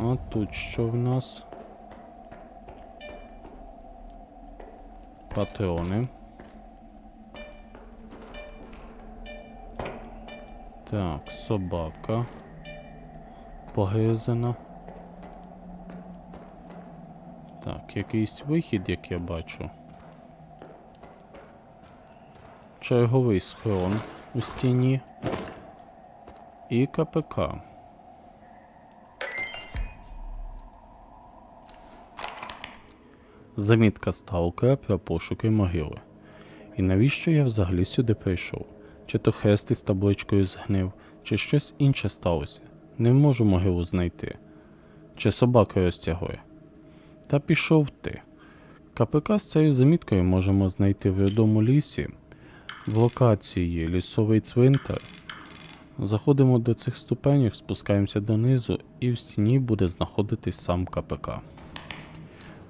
А тут що в нас? Патрони. Так, собака. Погризена. Так, якийсь вихід, як я бачу. Черговий схрон у стіні. І КПК. Замітка сталкера про пошуки могили. І навіщо я взагалі сюди прийшов? Чи то хрест із табличкою згнив, чи щось інше сталося. Не можу могилу знайти. Чи собака розтягує. Та пішов ти. КПК з цією заміткою можемо знайти в рядому лісі, в локації лісовий цвинтар. Заходимо до цих ступенів, спускаємося донизу, і в стіні буде знаходитись сам КПК.